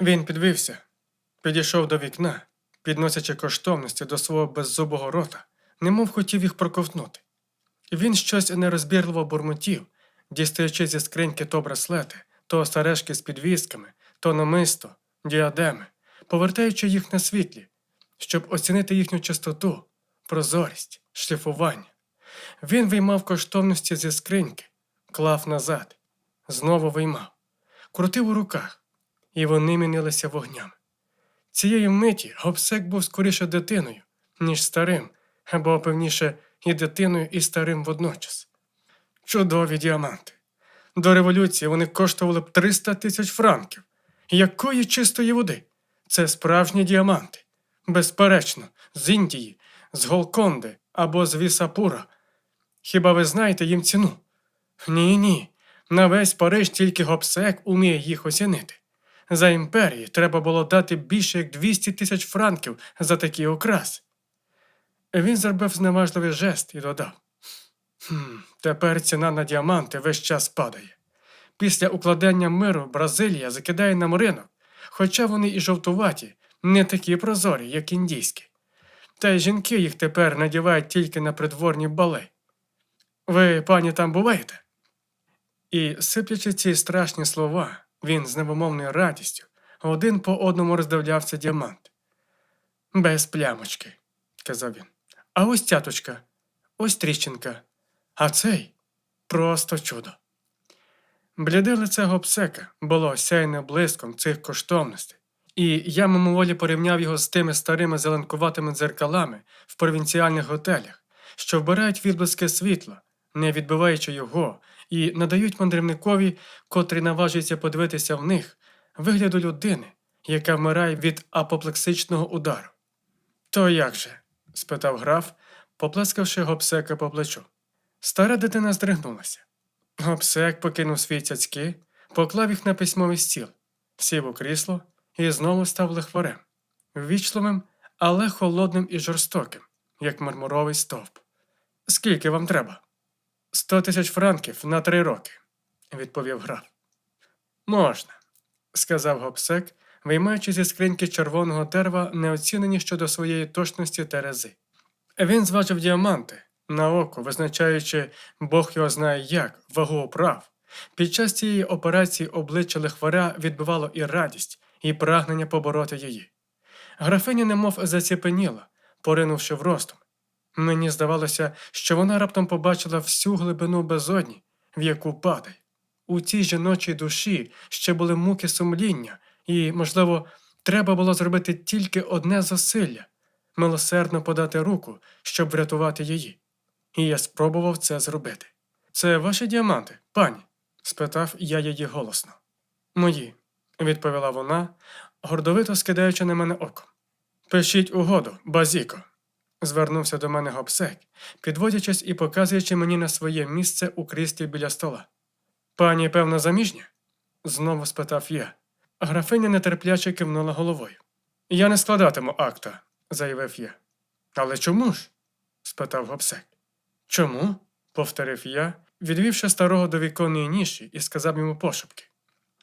Він підвівся, підійшов до вікна, підносячи коштовності до свого беззубого рота, немов хотів їх проковтнути. Він щось нерозбірливо бурмотів, дістаючи зі скриньки то браслети, то сережки з підвісками, то намисто, діадеми, повертаючи їх на світлі, щоб оцінити їхню чистоту, прозорість, шліфування. Він виймав коштовності зі скриньки, клав назад, знову виймав, крутив у руках, і вони мінилися вогнями. Цієї миті Гобсек був скоріше дитиною, ніж старим, або певніше і дитиною, і старим водночас. Чудові діаманти. До революції вони коштували б 300 тисяч франків. Якої чистої води? Це справжні діаманти. Безперечно, з Індії, з Голконди або з Вісапура. Хіба ви знаєте їм ціну? Ні, ні. На весь Париж тільки Гобсек уміє їх оцінити. За імперії треба було дати більше як 200 тисяч франків за такі окраси. Він зробив зневажливий жест і додав: «Хм, тепер ціна на діаманти весь час падає. Після укладення миру Бразилія закидає нам ринок, хоча вони і жовтуваті, не такі прозорі, як індійські. Та й жінки їх тепер надівають тільки на придворні бали. Ви, пані, там буваєте? І, сиплячи ці страшні слова, він з невимовною радістю один по одному роздивлявся діамант. Без плямочки, казав він. А ось цяточка, ось тріщинка, а цей просто чудо. Бліде лице гопсека було осяяне блиском цих коштовностей, і я мимоволі порівняв його з тими старими зеленкуватими дзеркалами в провінціальних готелях, що вбирають відблиски світла, не відбиваючи його, і надають мандрівникові, котрий наважується подивитися в них, вигляду людини, яка вмирає від апоплексичного удару. То як же? спитав граф, поплескавши гопсека по плечу. Стара дитина здригнулася. Гопсек покинув свої цяцьки, поклав їх на письмовий стіл, сів у крісло і знову став лихварем, ввічливим, але холодним і жорстоким, як мармуровий стовп. Скільки вам треба? Сто тисяч франків на три роки, відповів граф. Можна, сказав гопсек, виймаючи зі скриньки червоного дерева неоцінені щодо своєї точності терези. Він зважив діаманти на око, визначаючи, Бог його знає як, вагу оправ. Під час цієї операції обличчя лихваря відбивало і радість, і прагнення побороти її. Графиня немов заціпеніла, поринувши в ростом. Мені здавалося, що вона раптом побачила всю глибину безодні, в яку падає. У цій жіночій душі ще були муки сумління, і, можливо, треба було зробити тільки одне зусилля милосердно подати руку, щоб врятувати її. І я спробував це зробити. Це ваші діаманти, пані? спитав я її голосно. Мої, відповіла вона, гордовито скидаючи на мене око. Пишіть угоду, базіко. Звернувся до мене гопсек, підводячись і показуючи мені на своє місце у кріслі біля стола. Пані, певно, заміжня? знову спитав я. Графиня нетерпляче кивнула головою. Я не складатиму акта, заявив я. Але чому ж? спитав гопсек. Чому? повторив я, відвівши старого до віконної ніші і сказав йому пошепки.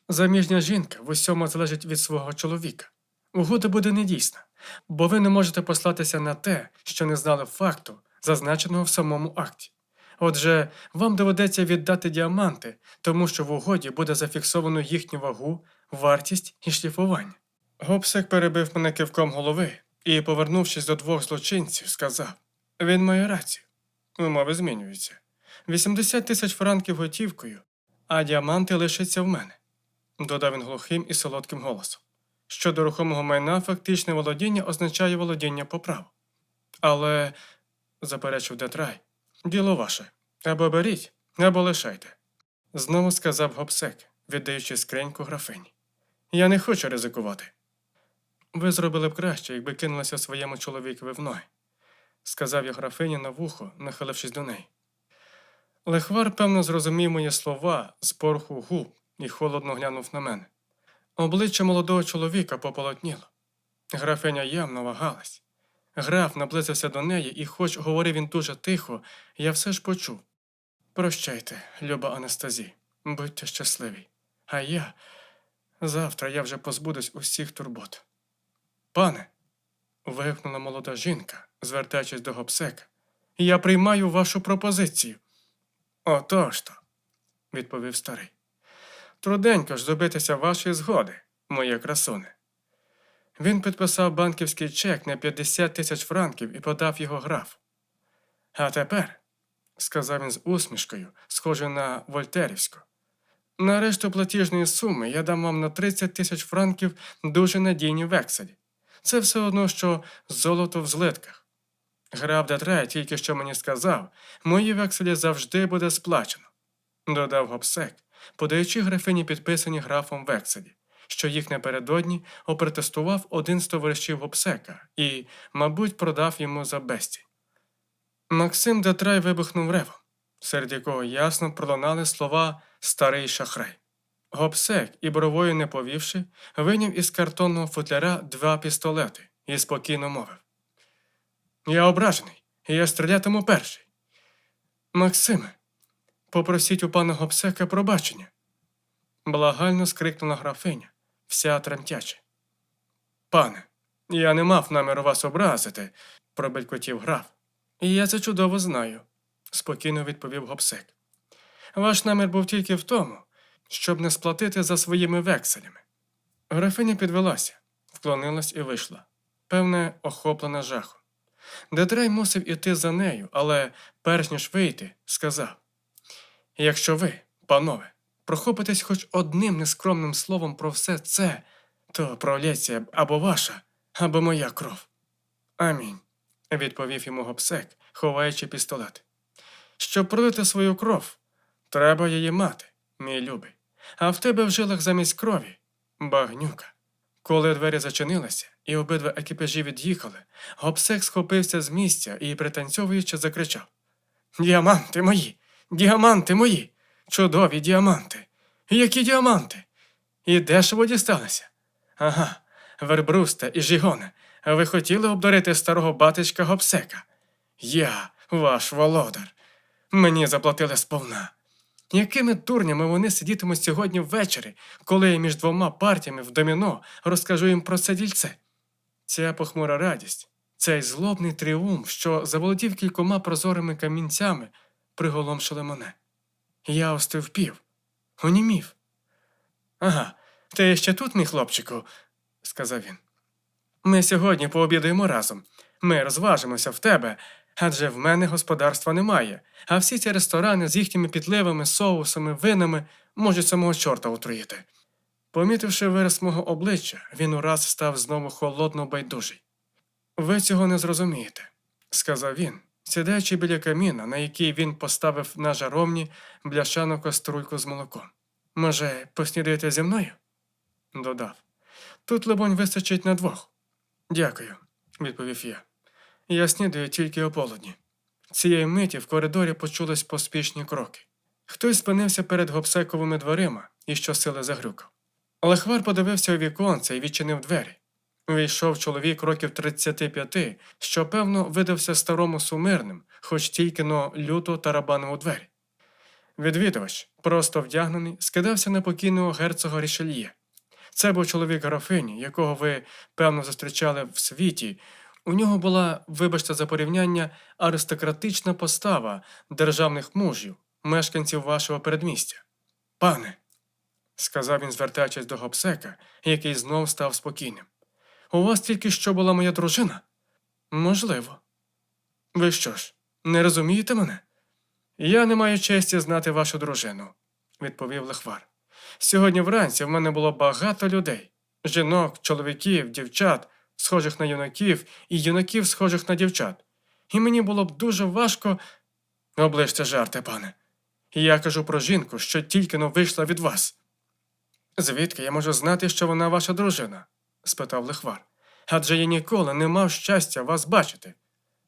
Заміжня жінка в усьому залежить від свого чоловіка. Угода буде недійсна, бо ви не можете послатися на те, що не знали факту, зазначеного в самому акті. Отже, вам доведеться віддати діаманти, тому що в угоді буде зафіксовано їхню вагу, вартість і шліфування. Гопсек перебив мене кивком голови і, повернувшись до двох злочинців, сказав: Він має рацію. Умови змінюються. 80 тисяч франків готівкою, а діаманти лишаться в мене, додав він глухим і солодким голосом. Щодо рухомого майна, фактичне володіння означає володіння по праву. Але, заперечив Детрай, діло ваше. Або беріть, або лишайте. Знову сказав гопсек, віддаючи скриньку графині. Я не хочу ризикувати. Ви зробили б краще, якби кинулися своєму чоловікові в ноги, сказав я графині на вухо, нахилившись до неї. Лехвар, певно, зрозумів мої слова з порху губ і холодно глянув на мене. Обличчя молодого чоловіка пополотніло. Графиня явно вагалась. Граф наблизився до неї, і, хоч говорив він дуже тихо, я все ж почув. Прощайте, люба Анастазі, будьте щасливі. А я Завтра я вже позбудусь усіх турбот. Пане, вигукнула молода жінка, звертаючись до гопсека, я приймаю вашу пропозицію. Отож то, відповів старий. Труденько ж добитися вашої згоди, моє красуне. Він підписав банківський чек на 50 тисяч франків і подав його граф. А тепер, сказав він з усмішкою, схожою на Вольтерівську, на решту платіжної суми я дам вам на 30 тисяч франків дуже надійні векселі. Це все одно, що золото в злитках. Граф Детре тільки що мені сказав, мої векселі завжди буде сплачено, додав гопсек, подаючи графині підписані графом векселі, що їх напередодні опротестував один з товаришів гопсека і, мабуть, продав йому за безцінь. Максим Детрай вибухнув ревом, серед якого ясно пролунали слова старий шахрай. Гопсек, і бровою не повівши, вийняв із картонного футляра два пістолети і спокійно мовив. Я ображений, і я стрілятиму перший. Максиме, попросіть у пана Гопсека пробачення. Благально скрикнула графиня, вся тремтяче. Пане, я не мав наміру вас образити, пробелькотів граф. І я це чудово знаю, спокійно відповів Гопсек. Ваш намір був тільки в тому, щоб не сплатити за своїми векселями. Графиня підвелася, вклонилась і вийшла, певне, охоплена жахом. Детрей мусив іти за нею, але, перш ніж вийти, сказав: Якщо ви, панове, прохопитесь хоч одним нескромним словом про все це, то пролється або ваша, або моя кров. Амінь, відповів йому гопсек, ховаючи пістолет. Щоб пролити свою кров, треба її мати, мій любий. А в тебе в жилах замість крові багнюка. Коли двері зачинилися і обидва екіпажі від'їхали, гопсек схопився з місця і, пританцьовуючи, закричав Діаманти мої! Діаманти мої! Чудові діаманти! Які діаманти! І дешево дісталися? Ага, вербруста і жігоне, ви хотіли обдарити старого батечка гопсека? Я, ваш володар. Мені заплатили сповна. Якими дурнями вони сидітимуть сьогодні ввечері, коли я між двома партіями в доміно розкажу їм про це дільце? Ця похмура радість, цей злобний тріумф, що заволодів кількома прозорими камінцями, приголомшили мене. Я остив пів, онімів. Ага, ти ще тут, мій хлопчику, сказав він. Ми сьогодні пообідаємо разом. Ми розважимося в тебе, адже в мене господарства немає, а всі ці ресторани з їхніми підливами, соусами, винами можуть самого чорта отруїти. Помітивши вираз мого обличчя, він ураз став знову холодно байдужий. Ви цього не зрозумієте, сказав він, сідаючи біля каміна, на який він поставив на жаровні бляшану каструльку з молоком. Може, поснідаєте зі мною? додав. Тут, либонь, вистачить на двох. Дякую, відповів я. Я снідаю тільки ополудні. Цієї миті в коридорі почулись поспішні кроки. Хтось спинився перед гопсековими дверима і щосили загрюкав. Лехвар подивився у віконце і відчинив двері. Увійшов чоловік років 35, що, певно, видався старому сумирним, хоч тільки но люто тарабанив у двері. Відвідувач, просто вдягнений, скидався на покійного герцога Рішельє. Це був чоловік графині, якого ви, певно, зустрічали в світі. У нього була, вибачте за порівняння, аристократична постава державних мужів, мешканців вашого передмістя. Пане, сказав він, звертаючись до гопсека, який знов став спокійним. У вас тільки що була моя дружина? Можливо. Ви що ж, не розумієте мене? Я не маю честі знати вашу дружину, відповів лихвар. Сьогодні вранці в мене було багато людей жінок, чоловіків, дівчат, схожих на юнаків, і юнаків, схожих на дівчат. І мені було б дуже важко. Оближте жарти, пане. Я кажу про жінку, що тільки но вийшла від вас. Звідки я можу знати, що вона ваша дружина? Спитав лихвар. Адже я ніколи не мав щастя вас бачити.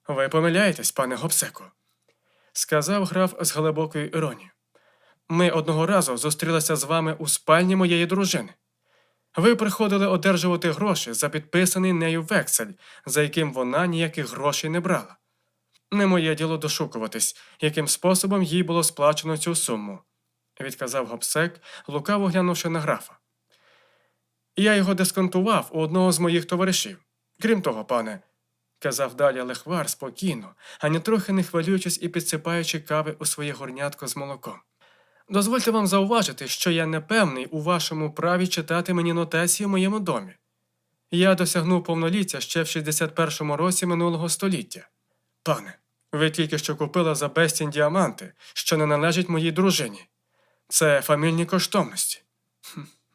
Ви помиляєтесь, пане Гопсеку, сказав граф з глибокою іронією. Ми одного разу зустрілися з вами у спальні моєї дружини. Ви приходили одержувати гроші за підписаний нею вексель, за яким вона ніяких грошей не брала. Не моє діло дошукуватись, яким способом їй було сплачено цю суму, відказав гопсек, лукаво глянувши на графа. Я його дисконтував у одного з моїх товаришів. Крім того, пане, казав далі Лехвар спокійно, ані трохи не хвилюючись і підсипаючи кави у своє горнятко з молоком. Дозвольте вам зауважити, що я не певний у вашому праві читати мені нотації в моєму домі. Я досягнув повноліття ще в 61-му році минулого століття. Пане, ви тільки що купили за безцінь діаманти, що не належать моїй дружині. Це фамільні коштовності.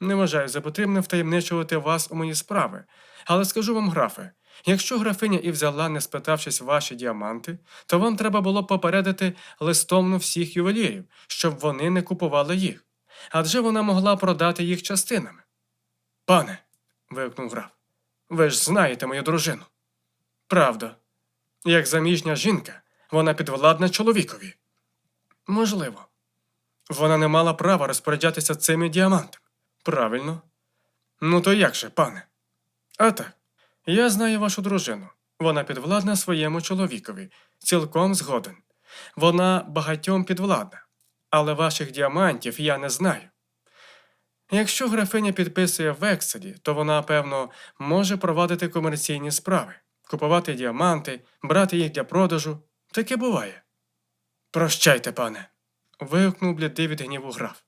Не вважаю за потрібне втаємничувати вас у мої справи, але скажу вам, графе, якщо графиня і взяла, не спитавшись ваші діаманти, то вам треба було попередити листовно всіх ювелірів, щоб вони не купували їх, адже вона могла продати їх частинами. Пане, вигукнув граф, ви ж знаєте мою дружину. Правда, як заміжня жінка, вона підвладна чоловікові. Можливо. Вона не мала права розпоряджатися цими діамантами. Правильно. Ну то як же, пане? А так, я знаю вашу дружину. Вона підвладна своєму чоловікові, цілком згоден. Вона багатьом підвладна, але ваших діамантів я не знаю. Якщо графиня підписує векселі, то вона, певно, може провадити комерційні справи, купувати діаманти, брати їх для продажу. Таке буває. Прощайте, пане. вигукнув блідий від гніву граф.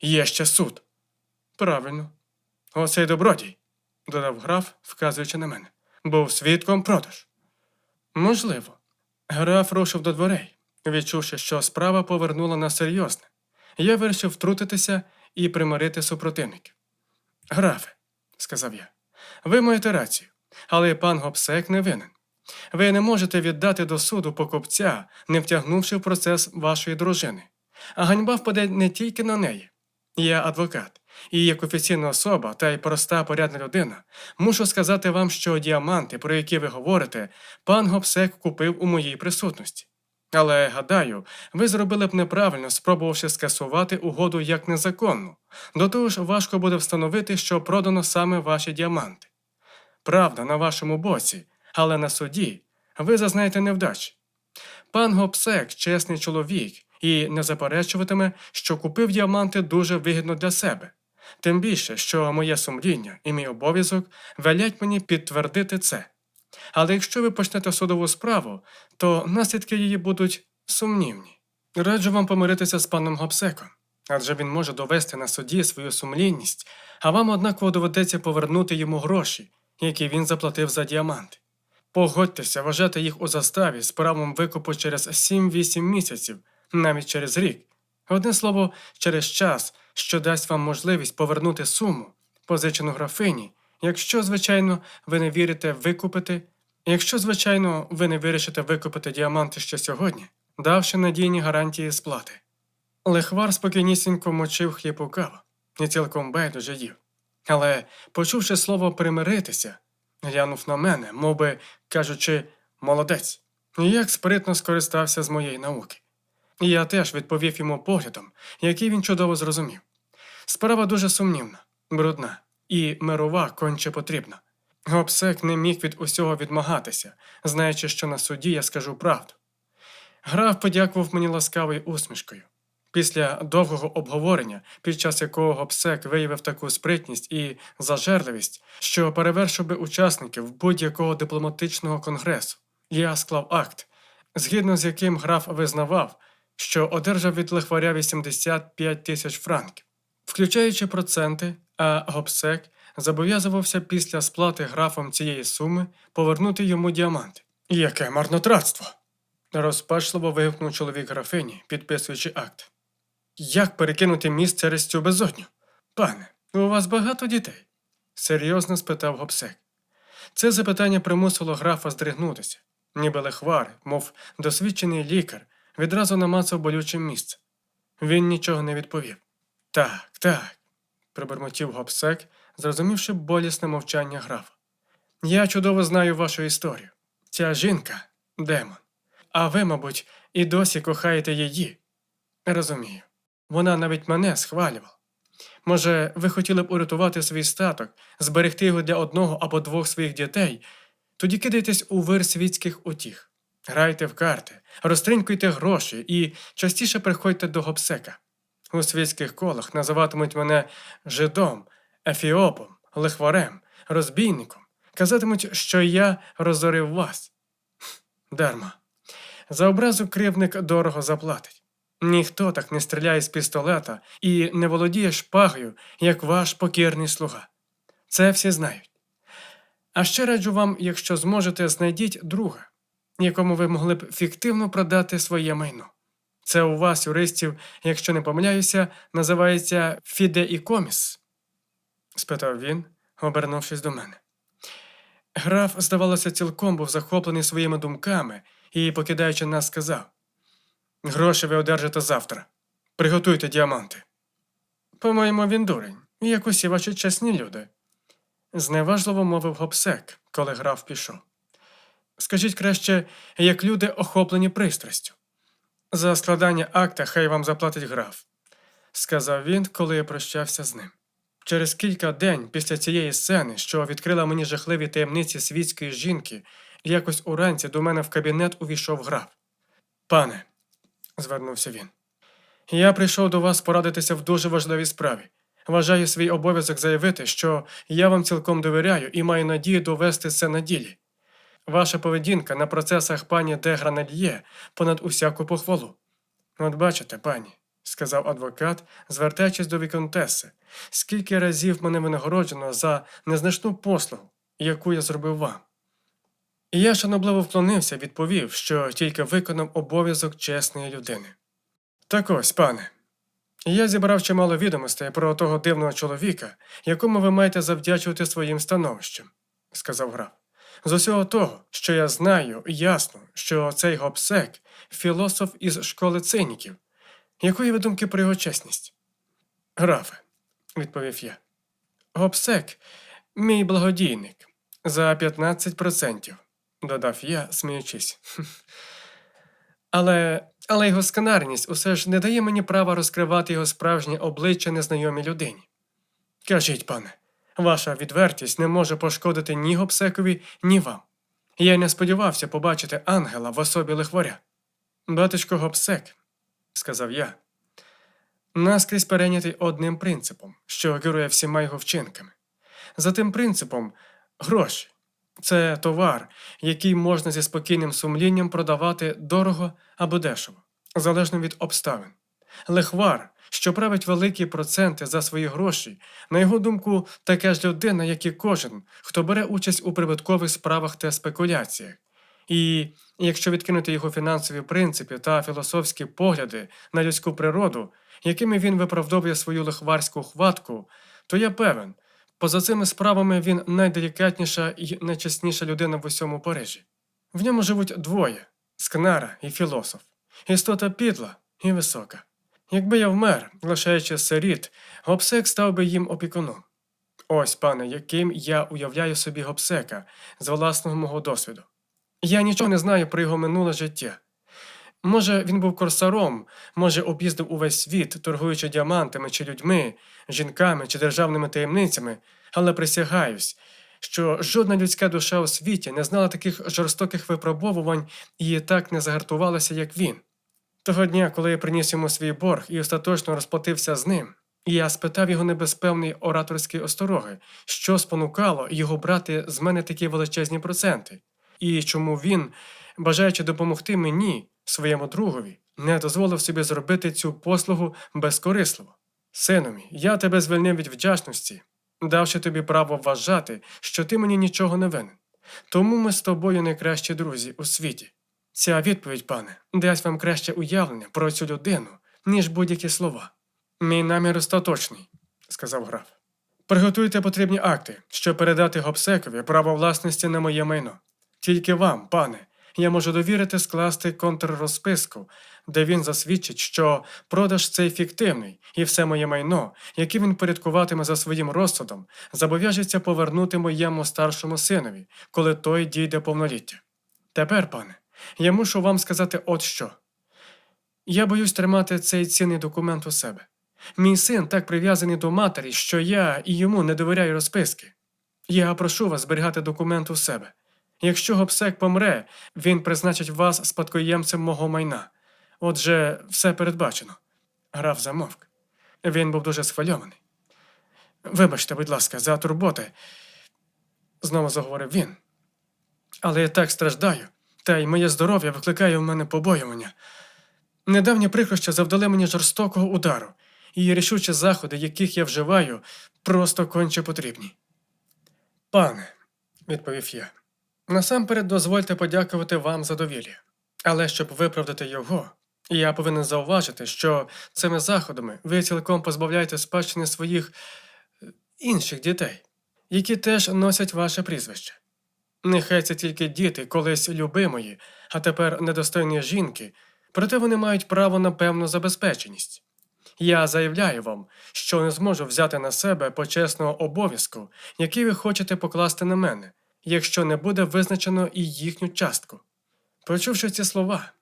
Є ще суд. Правильно. Оцей добродій, додав граф, вказуючи на мене, був свідком продаж. Можливо. Граф рушив до дверей, відчувши, що справа повернула на серйозне. Я вирішив втрутитися і примирити супротивників. Графе, сказав я, ви маєте рацію, але пан Гопсек не винен. Ви не можете віддати до суду покупця, не втягнувши в процес вашої дружини. А ганьба впаде не тільки на неї. Я адвокат, і як офіційна особа та й проста порядна людина, мушу сказати вам, що діаманти, про які ви говорите, пан Гопсек купив у моїй присутності. Але, гадаю, ви зробили б неправильно, спробувавши скасувати угоду як незаконну. До того ж, важко буде встановити, що продано саме ваші діаманти. Правда на вашому боці, але на суді ви зазнаєте невдачі. Пан Гопсек чесний чоловік і не заперечуватиме, що купив діаманти дуже вигідно для себе. Тим більше, що моє сумління і мій обов'язок велять мені підтвердити це. Але якщо ви почнете судову справу, то наслідки її будуть сумнівні. Раджу вам помиритися з паном Гопсеком, адже він може довести на суді свою сумлінність, а вам однаково доведеться повернути йому гроші, які він заплатив за діаманти. Погодьтеся вважати їх у заставі з правом викупу через 7-8 місяців, навіть через рік. Одне слово, через час, що дасть вам можливість повернути суму, позичену графині, якщо, звичайно, ви не вірите викупити, якщо, звичайно, ви не вирішите викупити діаманти ще сьогодні, давши надійні гарантії сплати. Лихвар спокійнісінько мочив хліб у каву і цілком байдуже їв. Але, почувши слово примиритися, глянув на мене, мов би, кажучи, молодець, як спритно скористався з моєї науки. Я теж відповів йому поглядом, який він чудово зрозумів. Справа дуже сумнівна, брудна і мирова конче потрібна. Гопсек не міг від усього відмагатися, знаючи, що на суді я скажу правду. Граф подякував мені ласкавою усмішкою. Після довгого обговорення, під час якого Гопсек виявив таку спритність і зажерливість, що перевершив би учасників будь-якого дипломатичного конгресу, я склав акт, згідно з яким граф визнавав, що одержав від лихваря 85 тисяч франків, включаючи проценти, а Гопсек зобов'язувався після сплати графом цієї суми повернути йому діаманти. Яке марнотратство! розпачливо вигукнув чоловік графині, підписуючи акт. Як перекинути міст через цю безодню? Пане, у вас багато дітей? серйозно спитав Гопсек. Це запитання примусило графа здригнутися, ніби лихвар, мов досвідчений лікар, відразу намацав болюче місце. Він нічого не відповів. Так, так, пробурмотів Гопсек, зрозумівши болісне мовчання графа. Я чудово знаю вашу історію. Ця жінка демон. А ви, мабуть, і досі кохаєте її. Розумію. Вона навіть мене схвалювала. Може, ви хотіли б урятувати свій статок, зберегти його для одного або двох своїх дітей, тоді кидайтесь у вир світських утіх. Грайте в карти, розтринькуйте гроші і частіше приходьте до гопсека. У світських колах називатимуть мене жидом, ефіопом лихварем, розбійником, казатимуть, що я розорив вас. Дарма. За образу кривник дорого заплатить. Ніхто так не стріляє з пістолета і не володіє шпагою, як ваш покірний слуга. Це всі знають. А ще раджу вам, якщо зможете, знайдіть друга, якому ви могли б фіктивно продати своє майно. Це у вас, юристів, якщо не помиляюся, називається фідеікоміс? спитав він, обернувшись до мене. Граф, здавалося, цілком був захоплений своїми думками і, покидаючи нас, сказав: Гроші ви одержите завтра. Приготуйте діаманти. По-моєму, він дурень, як усі ваші чесні люди. Зневажливо мовив гопсек, коли граф пішов. Скажіть краще, як люди охоплені пристрастю. За складання акта хай вам заплатить граф, сказав він, коли я прощався з ним. Через кілька день після цієї сцени, що відкрила мені жахливі таємниці світської жінки, якось уранці до мене в кабінет увійшов граф. Пане, звернувся він, я прийшов до вас порадитися в дуже важливій справі. Вважаю свій обов'язок заявити, що я вам цілком довіряю і маю надію довести це на ділі. Ваша поведінка на процесах пані де Гранельє понад усяку похвалу. От бачите, пані, сказав адвокат, звертаючись до віконтеси, скільки разів мене винагороджено за незначну послугу, яку я зробив вам. І я шанобливо вклонився, відповів, що тільки виконав обов'язок чесної людини. Так ось, пане, я зібрав чимало відомостей про того дивного чоловіка, якому ви маєте завдячувати своїм становищем, сказав граф. З усього того, що я знаю, ясно, що цей гопсек філософ із школи циніків. Якої ви думки про його чесність? Графе, відповів я. Гопсек, мій благодійник, за 15%, додав я, сміючись. Але, але його сканарність усе ж не дає мені права розкривати його справжнє обличчя незнайомій людині. Кажіть, пане, ваша відвертість не може пошкодити ні гопсекові, ні вам. Я й не сподівався побачити ангела в особі лихворя. Батечко гопсек, сказав я, наскрізь перейнятий одним принципом, що керує всіма його вчинками. За тим принципом гроші це товар, який можна зі спокійним сумлінням продавати дорого або дешево, залежно від обставин. Лихвар, що править великі проценти за свої гроші, на його думку, така ж людина, як і кожен, хто бере участь у прибуткових справах та спекуляціях. І якщо відкинути його фінансові принципи та філософські погляди на людську природу, якими він виправдовує свою лихварську хватку, то я певен, поза цими справами він найделікатніша і найчесніша людина в усьому Парижі. В ньому живуть двоє скнара і філософ, істота підла і висока. Якби я вмер, лишаючи сиріт, гопсек став би їм опікуном. Ось, пане, яким я уявляю собі гопсека з власного мого досвіду. Я нічого не знаю про його минуле життя. Може, він був корсаром, може, об'їздив увесь світ, торгуючи діамантами чи людьми, жінками чи державними таємницями, але присягаюсь, що жодна людська душа у світі не знала таких жорстоких випробовувань і так не загартувалася, як він. Того дня, коли я приніс йому свій борг і остаточно розплатився з ним, я спитав його небезпевної ораторської остороги, що спонукало його брати з мене такі величезні проценти, і чому він, бажаючи допомогти мені, своєму другові, не дозволив собі зробити цю послугу безкорисливо. Сину мій, я тебе звільнив від вдячності, давши тобі право вважати, що ти мені нічого не винен. Тому ми з тобою найкращі друзі у світі. Ця відповідь, пане, дасть вам краще уявлення про цю людину, ніж будь-які слова. Мій намір остаточний, сказав граф. Приготуйте потрібні акти, щоб передати гопсекові право власності на моє майно. Тільки вам, пане, я можу довірити скласти контррозписку, де він засвідчить, що продаж цей фіктивний, і все моє майно, яке він порядкуватиме за своїм розсудом, зобов'яжеться повернути моєму старшому синові, коли той дійде повноліття. Тепер, пане, я мушу вам сказати от що. Я боюсь тримати цей цінний документ у себе. Мій син так прив'язаний до матері, що я і йому не довіряю розписки. Я прошу вас зберігати документ у себе. Якщо гопсек помре, він призначить вас спадкоємцем мого майна. Отже, все передбачено. Граф замовк. Він був дуже схвильований. Вибачте, будь ласка, за турботи, знову заговорив він. Але я так страждаю, та й моє здоров'я викликає в мене побоювання. Недавні прикрощі завдали мені жорстокого удару, і рішучі заходи, яких я вживаю, просто конче потрібні. Пане, відповів я, насамперед дозвольте подякувати вам за довір'я. Але щоб виправдати його, я повинен зауважити, що цими заходами ви цілком позбавляєте спадщини своїх е, інших дітей, які теж носять ваше прізвище. Нехай це тільки діти, колись любимої, а тепер недостойні жінки, проте вони мають право на певну забезпеченість. Я заявляю вам, що не зможу взяти на себе почесного обов'язку, який ви хочете покласти на мене, якщо не буде визначено і їхню частку. Почувши ці слова,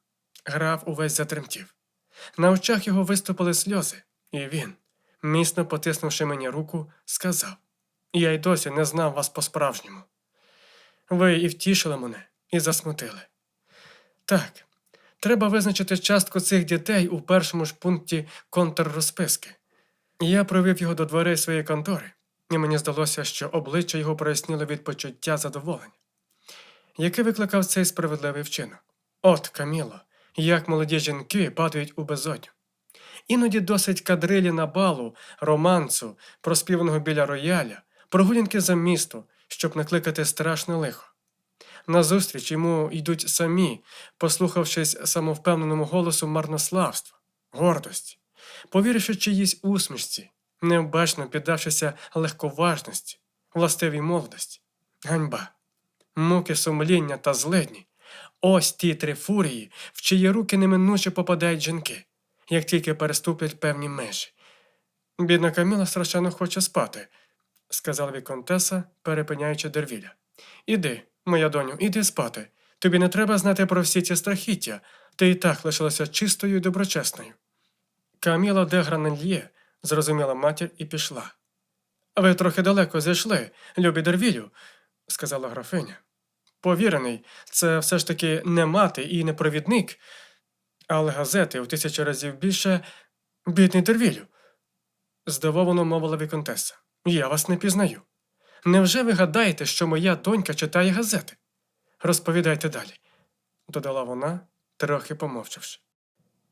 граф увесь затремтів. На очах його виступили сльози, і він, міцно потиснувши мені руку, сказав: Я й досі не знав вас по-справжньому. Ви і втішили мене, і засмутили. Так, треба визначити частку цих дітей у першому ж пункті контррозписки. Я провів його до дверей своєї контори, і мені здалося, що обличчя його проясніло від почуття задоволення, яке викликав цей справедливий вчинок. От, Каміло, як молоді жінки падають у безодню. Іноді досить кадрилі на балу, романсу, проспіваного біля рояля, прогулянки за місто, щоб накликати страшне лихо. Назустріч йому йдуть самі, послухавшись самовпевненому голосу марнославства, гордості, повіривши чиїсь усмішці, необачно піддавшися легковажності, властивій молодості, ганьба, муки сумління та злидні. Ось ті три фурії, в чиї руки неминуче попадають жінки, як тільки переступлять певні межі. Бідна Каміла страшенно хоче спати, сказала віконтеса, перепиняючи дервіля. Іди, моя доню, іди спати. Тобі не треба знати про всі ці страхіття, ти і так лишилася чистою і доброчесною. Каміла де Гранельє зрозуміла матір і пішла. Ви трохи далеко зайшли, любі дервілю, сказала графиня. Повірений, це все ж таки не мати і не провідник, але газети в тисячу разів більше бідний дервілю. Здивовано мовила віконтеса. Я вас не пізнаю. Невже ви гадаєте, що моя донька читає газети? Розповідайте далі, додала вона, трохи помовчавши.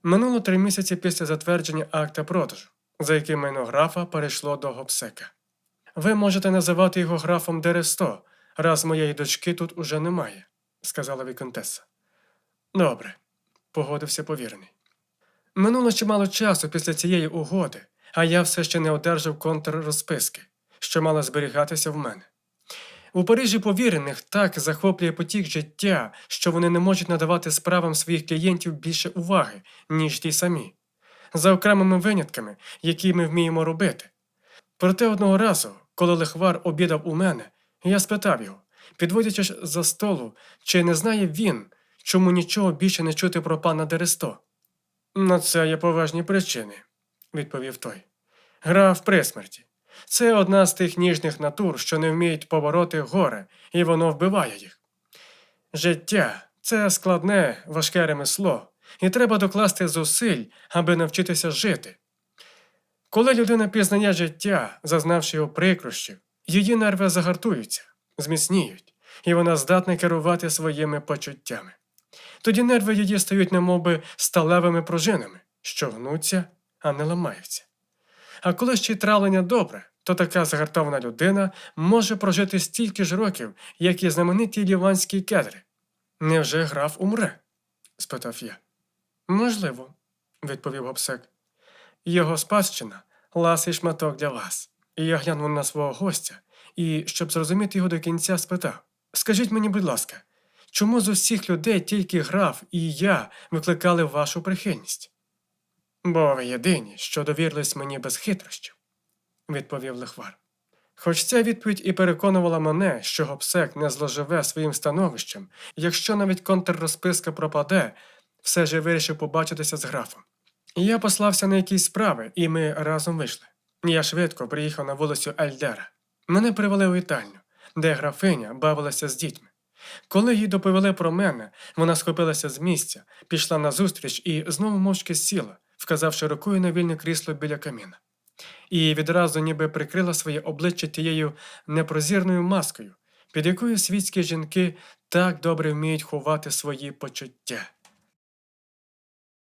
Минуло три місяці після затвердження акта продажу, за яким майно графа перейшло до гопсека. Ви можете називати його графом Дересто, раз моєї дочки тут уже немає, сказала віконтеса. Добре, погодився повірений. Минуло чимало часу після цієї угоди, а я все ще не одержав контррозписки, що мала зберігатися в мене. У Парижі повірених так захоплює потік життя, що вони не можуть надавати справам своїх клієнтів більше уваги, ніж ті самі, за окремими винятками, які ми вміємо робити. Проте одного разу, коли лихвар обідав у мене, я спитав його, підводячи за столу, чи не знає він, чому нічого більше не чути про пана Дересто. На це є поважні причини, відповів той. Граф при смерті. Це одна з тих ніжних натур, що не вміють побороти горе, і воно вбиває їх. Життя це складне, важке ремесло, і треба докласти зусиль, аби навчитися жити. Коли людина пізнає життя, зазнавши його прикрощів, її нерви загартуються, зміцніють, і вона здатна керувати своїми почуттями. Тоді нерви її стають немовби сталевими пружинами, що гнуться, а не ламаються. А коли ще й травлення добре, то така загартована людина може прожити стільки ж років, як і знамениті ліванські кедри. Невже граф умре? спитав я. Можливо, відповів Гобсек. Його спадщина ласий шматок для вас. І я глянув на свого гостя і, щоб зрозуміти його до кінця, спитав Скажіть мені, будь ласка, чому з усіх людей тільки граф і я викликали вашу прихильність? Бо ви єдині, що довірились мені без хитрощів, відповів лихвар. Хоч ця відповідь і переконувала мене, що гопсек не зложиве своїм становищем, якщо навіть контррозписка пропаде, все ж я вирішив побачитися з графом. Я послався на якісь справи, і ми разом вийшли. Я швидко приїхав на вулицю Ельдера. Мене привели у вітальню, де графиня бавилася з дітьми. Коли їй доповіли про мене, вона схопилася з місця, пішла назустріч і знову мовчки сіла, вказавши рукою на вільне крісло біля каміна. і відразу ніби прикрила своє обличчя тією непрозірною маскою, під якою світські жінки так добре вміють ховати свої почуття.